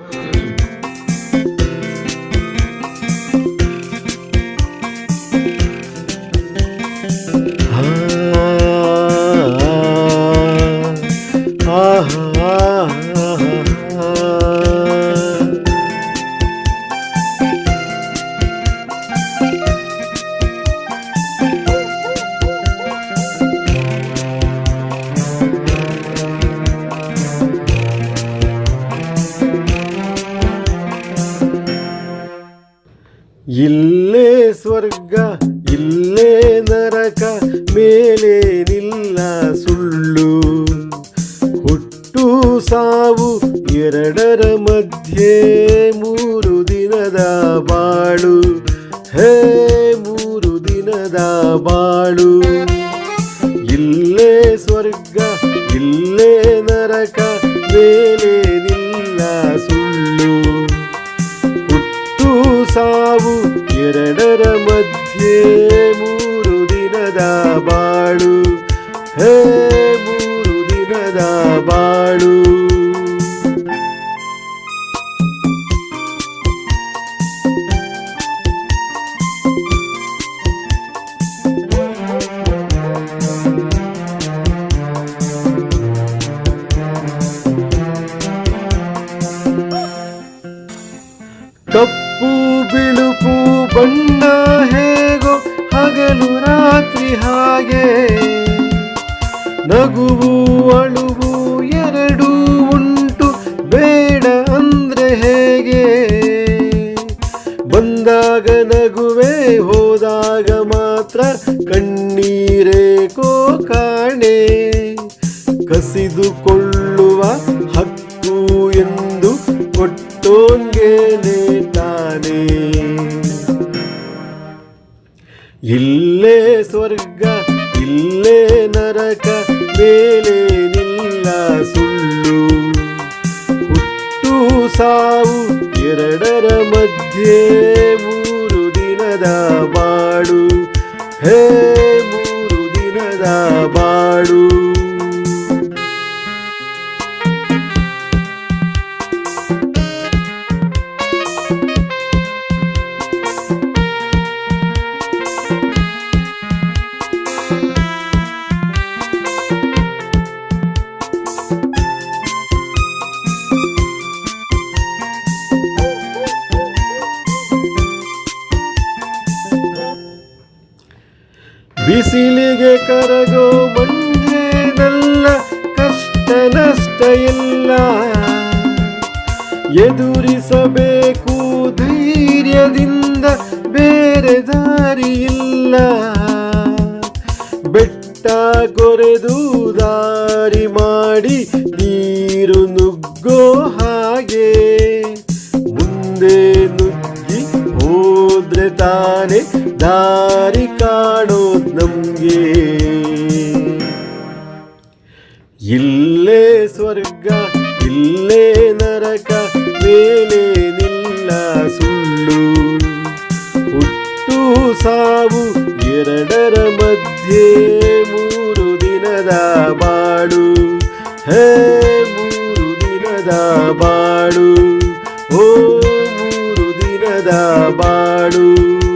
Ah, ah, ah, ah, ah. ಇಲ್ಲೇ ಸ್ವರ್ಗ, ಇಲ್ಲೇ ನರಕ, ಮೇಲೆ ನಿಲ್ಲ ಸುಳ್ಳು. ಹುಟ್ಟು ಸಾವು ಎರಡರ ಮಧ್ಯೆ ಮೂರು ದಿನದ ಬಾಳು. ಹೇ, ಮೂರು ದಿನದ ಬಾಳು. ಇಲ್ಲೇ ಸ್ವರ್ಗ, ಇಲ್ಲೇ ನರಕ, ಮೇಲೆ ಕಪ್ಪು ಬಿಳುಪು, ಬಣ್ಣ ಹೇಗೋ ಹಗಲು ರಾತ್ರಿ ಹಾಗೆ. ನಗುವು, ಅಳುವು ಎರಡೂ ಉಂಟು, ಬೇಡ ಅಂದ್ರೆ ಹೇಗೆ? ಬಂದಾಗ ನಗುವೆ, ಹೋದಾಗ ಮಾತ್ರ ಕಣ್ಣೀರೇಕೋ ಕಾಣೆ. ಕಸಿದುಕೊಳ್ಳುವ ಸ್ವರ್ಗ ಇಲ್ಲೇ ನರಕ, ಮೇಲೆ ನಿಲ್ಲ ಸುಳ್ಳು. ಹುಟ್ಟು ಸಾವು ಎರಡರ ಮಧ್ಯೆ, ಮೂರು ದಿನದ ಬಾಳು. ಹೇ ಮೂರು ದಿನದ ಬಾಳು. ಬಿಸಿಲಿಗೆ ಕರಗೋ ಮಂಜೇನಲ್ಲ ಕಷ್ಟ ನಷ್ಟ ಇಲ್ಲ. ಎದುರಿಸಬೇಕು ಧೈರ್ಯದಿಂದ ಬೇರೆ ದಾರಿ ಇಲ್ಲ. ಬೆಟ್ಟ ಕೊರೆದು ದಾರಿ ಮಾಡಿ ನೀರು ನುಗ್ಗೋ ಹಾಗೆ ಮುಂದೆ ನುಗ್ಗಿ ಹೋದ್ರೆ ತಾನೆ ಇಲ್ಲೇ ಸ್ವರ್ಗ, ಇಲ್ಲೇ ನರಕ, ಮೇಲೆ ನಿಲ್ಲ ಸುಳ್ಳು. ಹುಟ್ಟು ಸಾವು ಎರಡರ ಮಧ್ಯೆ, ಮೂರು ದಿನದ ಬಾಳು. ಹೇ, ಮೂರು ದಿನದ ಬಾಳು. ಓ, ಮೂರು ದಿನದ ಬಾಳು.